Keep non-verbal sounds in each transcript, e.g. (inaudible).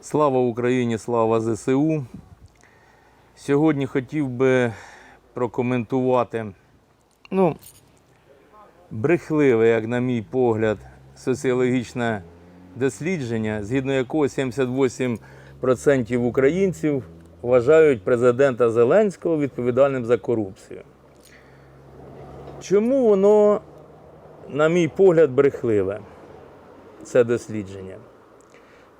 Слава Україні, слава ЗСУ. Сьогодні хотів би прокоментувати ну, брехливе, як на мій погляд, соціологічне дослідження, згідно якого 78% українців вважають президента Зеленського відповідальним за корупцію. Чому воно, на мій погляд, брехливе, це дослідження?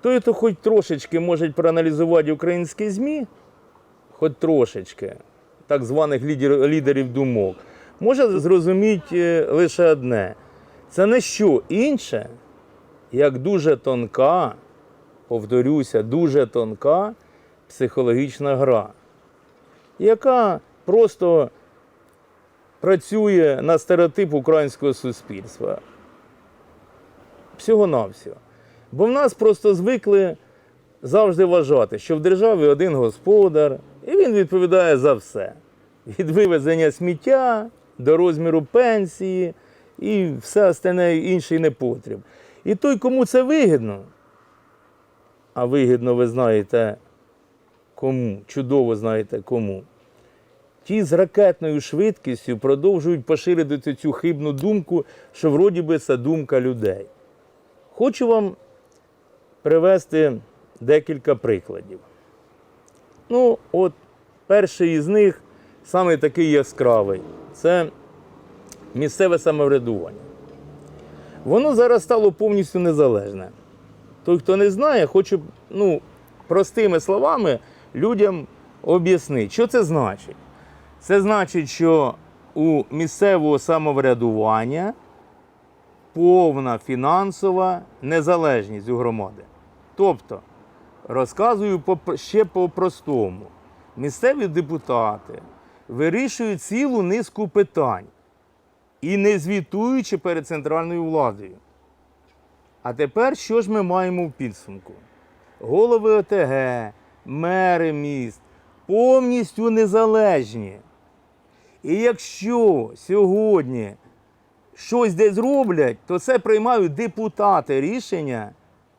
Той, хто хоч трошечки може проаналізувати українські ЗМІ, хоч трошечки, так званих лідер, лідерів думок, може зрозуміти е, лише одне. Це не що інше, як дуже тонка, повторюся, дуже тонка психологічна гра, яка просто працює на стереотип українського суспільства. Всього-навсього. Бо в нас просто звикли завжди вважати, що в державі один господар, і він відповідає за все. Від вивезення сміття до розміру пенсії і все остальне інший непотріб. І той, кому це вигідно, а вигідно ви знаєте кому, чудово знаєте кому. Ті з ракетною швидкістю продовжують поширити цю хибну думку, що вроді би це думка людей. Хочу вам привести декілька прикладів. Ну, от перший із них, саме такий яскравий, це місцеве самоврядування. Воно зараз стало повністю незалежне. Той, хто не знає, хочу ну, простими словами людям об'яснити, що це значить. Це значить, що у місцевого самоврядування повна фінансова незалежність у громади. Тобто, розказую ще по-простому, місцеві депутати вирішують цілу низку питань і не звітуючи перед центральною владою. А тепер що ж ми маємо в підсумку? Голови ОТГ, мери міст повністю незалежні. І якщо сьогодні щось десь зроблять, то це приймають депутати рішення,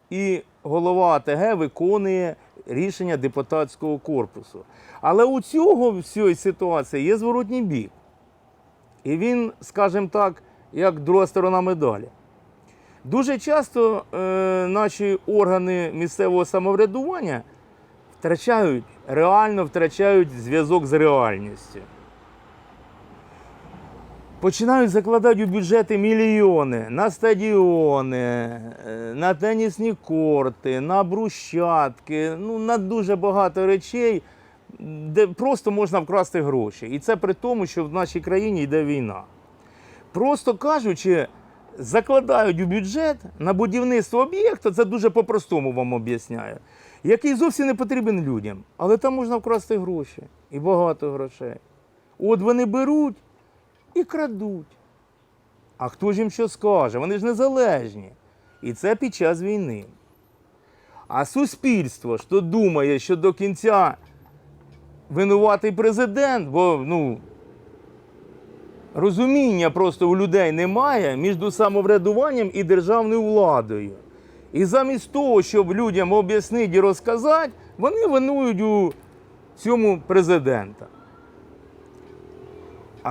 і голова АТГ виконує рішення депутатського корпусу. Але у цього всієї ситуації є зворотній бік. І він, скажімо так, як друга сторона медалі. Дуже часто е, наші органи місцевого самоврядування втрачають, реально втрачають зв'язок з реальністю. Починають закладати у бюджети мільйони на стадіони, е, на тенісні корти, на брусчатки, ну, на дуже багато речей, де просто можна вкрасти гроші. І це при тому, що в нашій країні йде війна. Просто кажучи, закладають у бюджет на будівництво об'єкта, це дуже по-простому вам об'ясняю, який зовсім не потрібен людям. Але там можна вкрасти гроші і багато грошей. От вони беруть і крадуть. А хто ж їм що скаже? Вони ж незалежні. І це під час війни. А суспільство то думає, що до кінця винуватий президент, бо ну, розуміння просто у людей немає між самоврядуванням і державною владою. І замість того, щоб людям об'яснити і розказати, вони винують у цьому президента.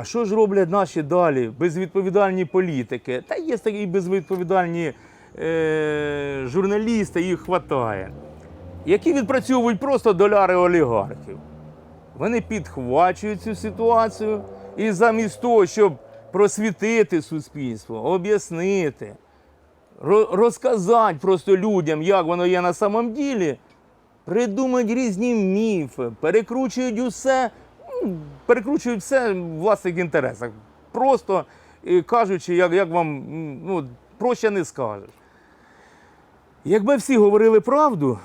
А що ж роблять наші далі безвідповідальні політики? Та є такі безвідповідальні е, журналісти, їх хватає, які відпрацьовують просто доляри олігархів. Вони підхвачують цю ситуацію і замість того, щоб просвітити суспільство, об'яснити, ро- розказати просто людям, як воно є на самом ділі, придумують різні міфи, перекручують усе, перекручують все в власних інтересах. Просто е, кажучи, як, як вам ну, проще не скажеш. Якби всі говорили правду,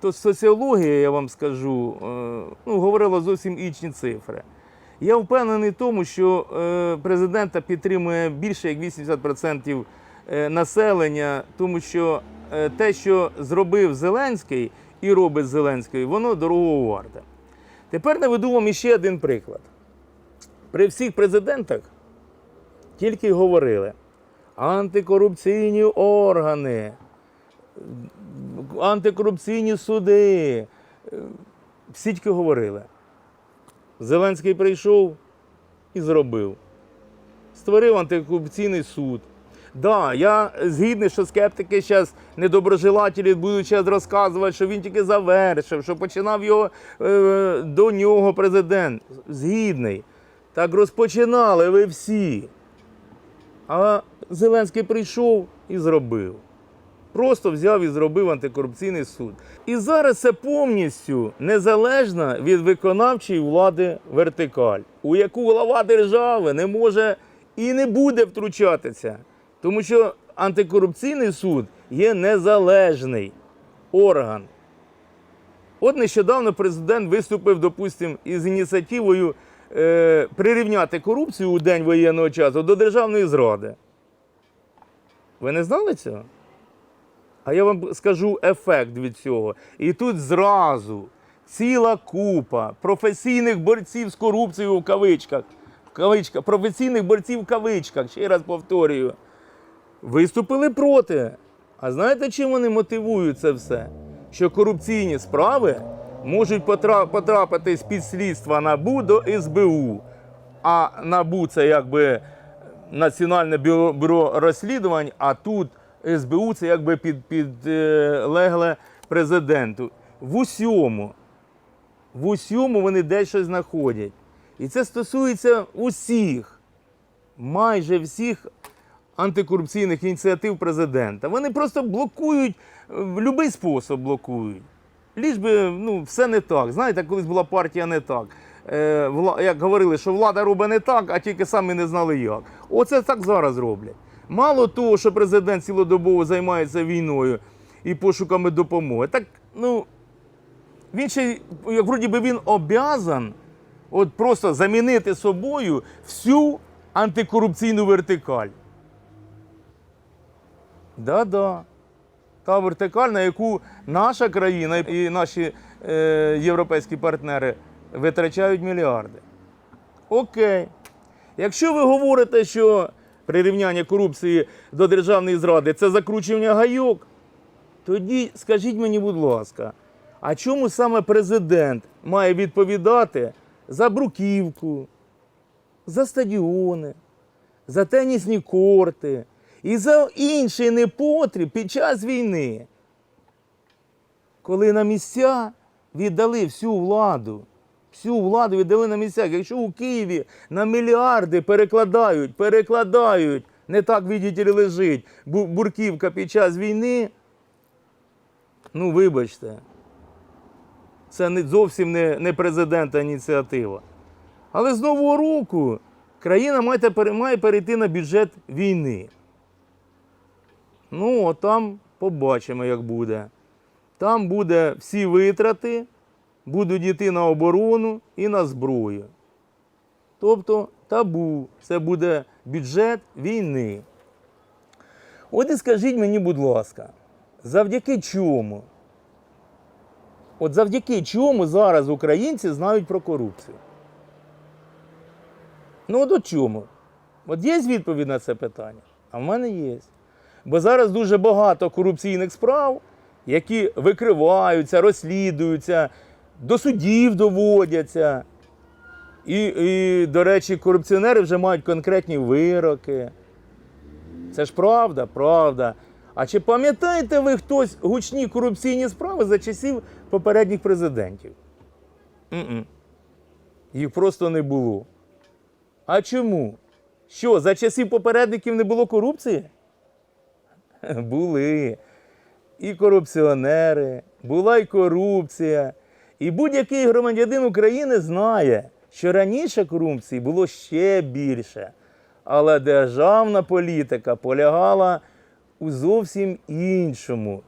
то соціологія, я вам скажу, е, ну, говорила зовсім інші цифри. Я впевнений в тому, що е, президента підтримує більше як 80% е, населення, тому що те, що зробив Зеленський і робить Зеленський, воно дорого варте. Тепер наведу вам іще один приклад. При всіх президентах тільки говорили антикорупційні органи, антикорупційні суди. Всі тільки говорили. Зеленський прийшов і зробив. Створив антикорупційний суд. Да, я згідний, що скептики зараз недоброжелателі будуть зараз розказувати, що він тільки завершив, що починав його е, до нього президент. Згідний. Так розпочинали ви всі. А Зеленський прийшов і зробив. Просто взяв і зробив антикорупційний суд. І зараз це повністю незалежна від виконавчої влади вертикаль, у яку глава держави не може і не буде втручатися. Тому що антикорупційний суд є незалежний орган. От нещодавно президент виступив, допустимо, із ініціативою е, прирівняти корупцію у день воєнного часу до державної зради. Ви не знали цього? А я вам скажу ефект від цього. І тут зразу ціла купа професійних борців з корупцією в кавичках, в кавичках, професійних борців в кавичках, ще раз повторюю, виступили проти. А знаєте, чим вони мотивують це все? Що корупційні справи можуть потра- потрапити з під слідства НАБУ до СБУ. А НАБУ це якби Національне бюро, бюро розслідувань, а тут СБУ це якби під, підлегле президенту. В усьому, в усьому вони дещо знаходять. І це стосується усіх, майже всіх антикорупційних ініціатив президента. Вони просто блокують е, в будь-який спосіб блокують. Ліж би ну, все не так. Знаєте, колись була партія не так. Е, як говорили, що влада робить не так, а тільки самі не знали як. Оце так зараз роблять. Мало того, що президент цілодобово займається війною і пошуками допомоги, так ну він ще, як вроді би він обязан от просто замінити собою всю антикорупційну вертикаль. Да-да. Та вертикаль, на яку наша країна і наші е, європейські партнери витрачають мільярди. Окей. Якщо ви говорите, що прирівняння корупції до державної зради це закручування гайок, тоді скажіть мені, будь ласка, а чому саме президент має відповідати за бруківку, за стадіони, за тенісні корти і за інший непотріб під час війни, коли на місця віддали всю владу. Всю владу віддали на місцях. Якщо у Києві на мільярди перекладають, перекладають, не так видите, лежить бурківка під час війни, ну вибачте, це не зовсім не, не президента ініціатива. Але з нового року країна має перейти на бюджет війни. Ну, от там побачимо, як буде. Там буде всі витрати, будуть йти на оборону і на зброю. Тобто табу, це буде бюджет війни. От і скажіть мені, будь ласка, завдяки чому? От завдяки чому зараз українці знають про корупцію? Ну, от от чому? От є відповідь на це питання? А в мене є. Бо зараз дуже багато корупційних справ, які викриваються, розслідуються, до судів доводяться. І, і, до речі, корупціонери вже мають конкретні вироки. Це ж правда, правда. А чи пам'ятаєте ви хтось гучні корупційні справи за часів попередніх президентів? М-м. Їх просто не було. А чому? Що, за часів попередників не було корупції? (laughs) Були. І корупціонери, була й корупція. І будь-який громадянин України знає, що раніше корупції було ще більше. Але державна політика полягала у зовсім іншому.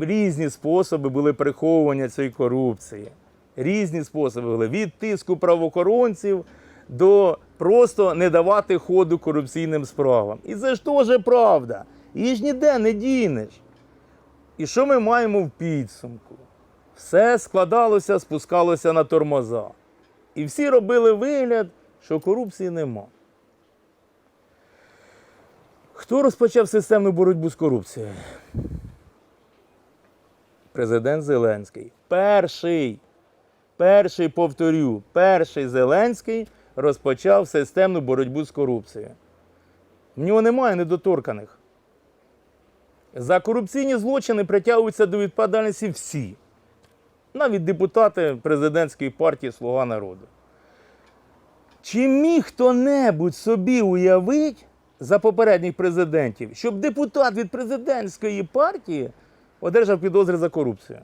Різні способи були приховування цієї корупції. Різні способи були від тиску правоохоронців до просто не давати ходу корупційним справам. І це ж теж правда. Її ж ніде не дінеш. І що ми маємо в підсумку? Все складалося, спускалося на тормоза. І всі робили вигляд, що корупції нема. Хто розпочав системну боротьбу з корупцією? Президент Зеленський. Перший. Перший, повторю, перший Зеленський розпочав системну боротьбу з корупцією. В нього немає недоторканих. За корупційні злочини притягуються до відповідальності всі. Навіть депутати президентської партії Слуга народу. Чи міг хто-небудь собі уявити за попередніх президентів, щоб депутат від президентської партії одержав підозри за корупцію?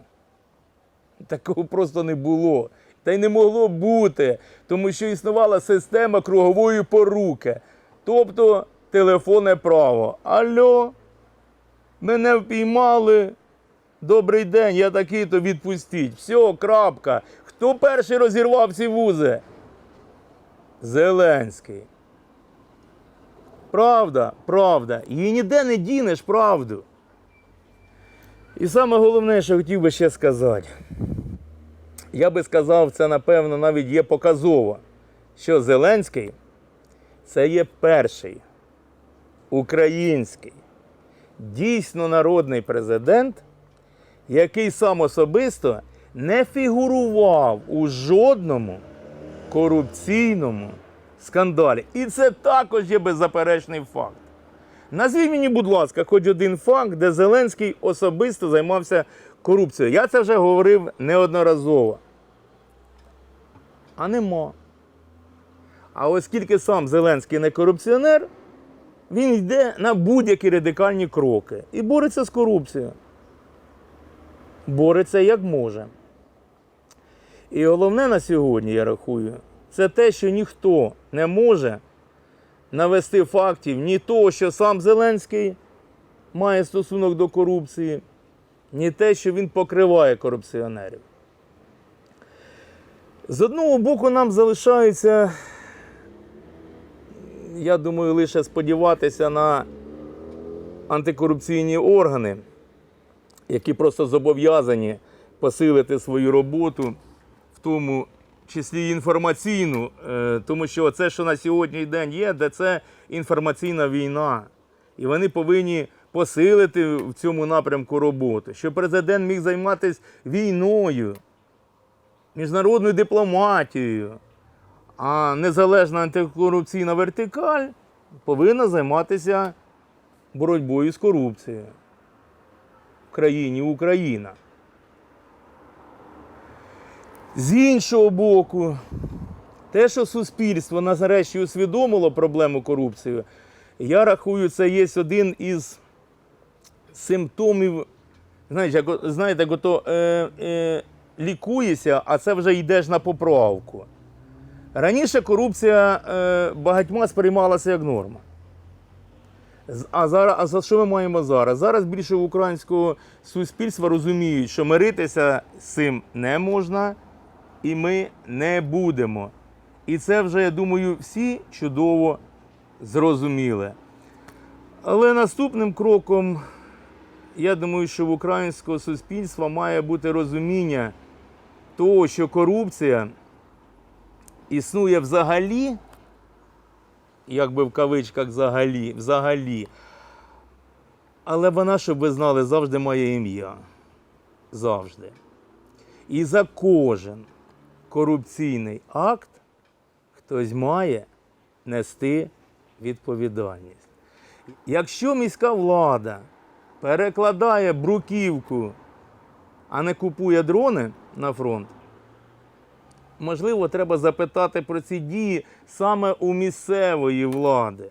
Такого просто не було. Та й не могло бути, тому що існувала система кругової поруки. Тобто телефонне право. Алло, мене впіймали. Добрий день, я такий-то відпустіть. Все, крапка. Хто перший розірвав ці вузи? Зеленський. Правда, правда. Її ніде не дінеш правду. І саме головне, що хотів би ще сказати. Я би сказав, це напевно навіть є показово, що Зеленський це є перший український, дійсно народний президент, який сам особисто не фігурував у жодному корупційному скандалі. І це також є беззаперечний факт. Назвіть мені, будь ласка, хоч один факт, де Зеленський особисто займався корупцією. Я це вже говорив неодноразово. А нема. А оскільки сам Зеленський не корупціонер, він йде на будь-які радикальні кроки і бореться з корупцією. Бореться як може. І головне на сьогодні, я рахую, це те, що ніхто не може навести фактів ні того, що сам Зеленський має стосунок до корупції, ні те, що він покриває корупціонерів. З одного боку, нам залишається, я думаю, лише сподіватися на антикорупційні органи, які просто зобов'язані посилити свою роботу, в тому числі інформаційну, е, тому що це, що на сьогоднішній день є, де це інформаційна війна. І вони повинні посилити в цьому напрямку роботу, щоб президент міг займатися війною, міжнародною дипломатією, а незалежна антикорупційна вертикаль повинна займатися боротьбою з корупцією в країні Україна. З іншого боку, те, що суспільство нарешті усвідомило проблему корупції, я рахую, це є один із симптомів, знаєте, як, знаєте, як ото, е, е, лікуєшся, а це вже йдеш на поправку. Раніше корупція е, багатьма сприймалася як норма. А зараз, а за що ми маємо зараз? Зараз більше українського суспільства розуміють, що миритися з цим не можна, і ми не будемо. І це вже, я думаю, всі чудово зрозуміли. Але наступним кроком, я думаю, що в українського суспільства має бути розуміння того, що корупція існує взагалі, як би в кавичках взагалі, взагалі. Але вона, щоб ви знали, завжди має ім'я. Завжди. І за кожен корупційний акт хтось має нести відповідальність. Якщо міська влада перекладає бруківку, а не купує дрони на фронт, можливо, треба запитати про ці дії саме у місцевої влади.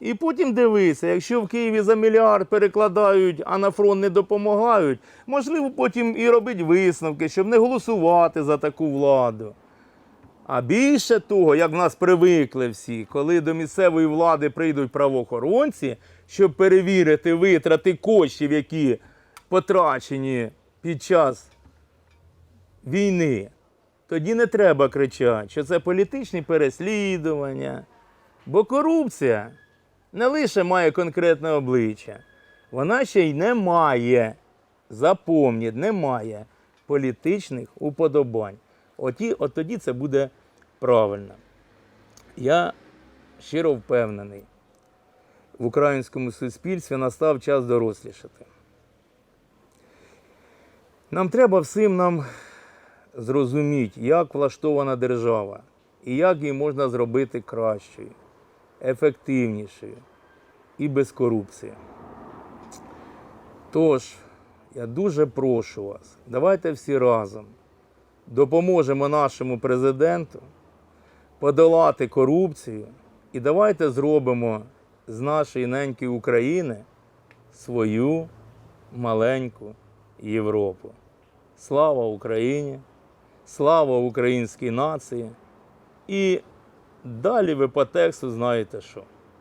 І потім дивися, якщо в Києві за мільярд перекладають, а на фронт не допомагають, можливо, потім і робить висновки, щоб не голосувати за таку владу. А більше того, як в нас привикли всі, коли до місцевої влади прийдуть правоохоронці, щоб перевірити витрати коштів, які потрачені під час війни, тоді не треба кричати, що це політичні переслідування. Бо корупція не лише має конкретне обличчя, вона ще й не має, запомніть, не має політичних уподобань. Оті, от тоді це буде правильно. Я щиро впевнений, в українському суспільстві настав час дорослішати. Нам треба всім нам зрозуміти, як влаштована держава і як її можна зробити кращою, ефективнішою і без корупції. Тож, я дуже прошу вас, давайте всі разом допоможемо нашому президенту подолати корупцію і давайте зробимо з нашої неньки України свою маленьку Європу. Слава Україні! Слава українській нації! І далі ви по тексту знаєте що.